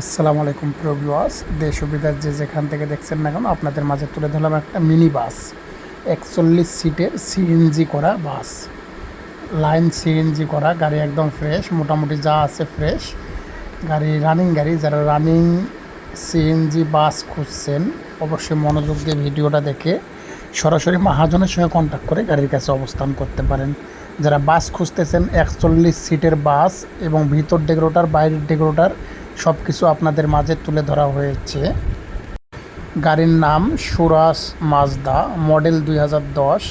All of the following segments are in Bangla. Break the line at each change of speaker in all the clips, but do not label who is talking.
আসসালামু আলাইকুম প্রভিওয়াস দেশ সুবিধার যে যেখান থেকে দেখছেন না কেন, আপনাদের মাঝে তুলে ধরলাম একটা মিনি বাস, একচল্লিশ সিটের সিএনজি করা বাস। লাইন সিএনজি করা, গাড়ি একদম ফ্রেশ মোটামুটি যা আছে ফ্রেশ গাড়ি রানিং গাড়ি, যারা রানিং সিএনজি বাস খুঁজছেন, অবশ্যই মনোযোগ দিয়ে ভিডিওটা দেখে সরাসরি মহাজনের সঙ্গে কন্ট্যাক্ট করে গাড়ির কাছে অবস্থান করতে পারেন। যারা বাস খুঁজতেছেন, একচল্লিশ সিটের বাস এবং ভিতর ডেকোরেটার বাইরের ডেকোরেটার সব কিছু আপনাদের মাঝে তুলে ধরা হয়েছে। গাড়ির নাম সুরাস মাজদা, মডেল দুই হাজার দশ।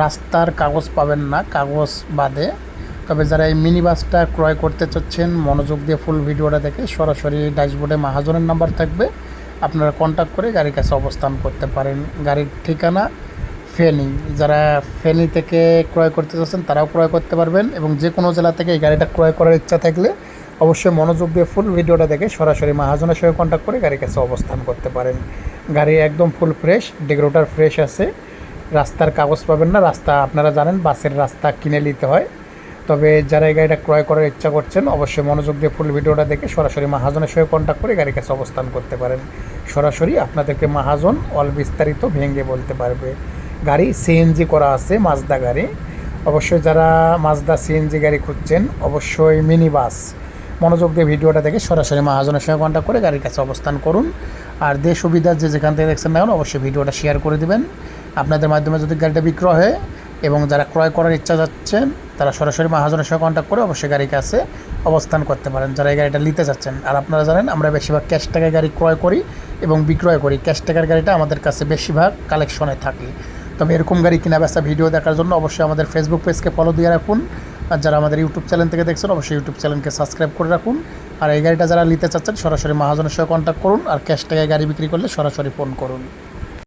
রাস্তার কাগজ পাবেন না, কাগজ বাদে। তবে যারা এই মিনি বাসটা ক্রয় করতে চাচ্ছেন, মনোযোগ দিয়ে ফুল ভিডিওটা দেখে সরাসরি ড্যাশবোর্ডে মাহাজনের নাম্বার থাকবে। আপনারা কন্ট্যাক্ট করে গাড়ির কাছে অবস্থান করতে পারেন। গাড়ির ঠিকানা ফেনী। যারা ফেনী থেকে ক্রয় করতে চাচ্ছেন, তারাও ক্রয় করতে পারবেন এবং যে কোনো জেলা থেকে এই গাড়িটা ক্রয় করার ইচ্ছা থাকলে অবশ্যই মনোযোগ দিয়ে ফুল ভিডিওটা দেখে সরাসরি মাহাজনের সঙ্গে কন্ট্যাক্ট করে গাড়ির কাছে অবস্থান করতে পারেন। গাড়ি একদম ফুল ফ্রেশ ডেকোরেটার ফ্রেশ আছে। রাস্তার কাগজ পাবেন না, রাস্তা আপনারা জানেন, বাসের রাস্তা কিনে নিতে হয়। তবে যারা এই গাড়িটা ক্রয় করার ইচ্ছা করছেন, অবশ্যই মনোযোগ দিয়ে ফুল ভিডিওটা দেখে সরাসরি মাহাজনের সঙ্গে কন্ট্যাক্ট করে গাড়ির কাছে অবস্থান করতে পারেন। সরাসরি আপনাদেরকে মাহাজন অল বিস্তারিত ভেঙে বলতে পারবে। গাড়ি সিএনজি করা আছে মাজদা গাড়ি। অবশ্যই যারা মাজদা সিএনজি গাড়ি খুঁজছেন, অবশ্যই মিনি বাস মনোযোগ দিয়ে ভিডিওটা দেখে সরাসরি মহাজনের সঙ্গে কন্ট্যাক্ট করে গাড়ির কাছে অবস্থান করুন। আর দেশ সুবিধা যে যেখান থেকে দেখছেন না অবশ্যই ভিডিওটা শেয়ার করে দেবেন। আপনাদের মাধ্যমে যদি গাড়িটা বিক্রয় হয় এবং যারা ক্রয় করার ইচ্ছা যাচ্ছেন, তারা সরাসরি মহাজনের সঙ্গে কন্ট্যাক্ট করে অবশ্যই গাড়ির কাছে অবস্থান করতে পারেন। যারা এই গাড়িটা নিতে চাচ্ছেন আর আপনারা জানেন, আমরা বেশিরভাগ ক্যাশ টাকায় গাড়ি ক্রয় করি এবং বিক্রয় করি। ক্যাশ টাকার গাড়িটা আমাদের কাছে বেশিরভাগ কালেকশনে থাকে। তবে এরকম গাড়ি কিনা বেচা ভিডিও দেখার জন্য অবশ্যই আমাদের ফেসবুক পেজকে ফলো দিয়ে রাখুন। আর যারা আমাদের ইউটিউব চ্যানেল থেকে দেখছেন, অবশ্যই ইউটিউব চ্যানেলকে সাবস্ক্রাইব করে রাখুন। আর এই গাড়িটা যারা নিতে চাচ্ছেন, সরাসরি মহাজনের সঙ্গে কন্ট্যাক্ট করুন। আর ক্যাশ টাকায় গাড়ি বিক্রি করলে সরাসরি ফোন করুন।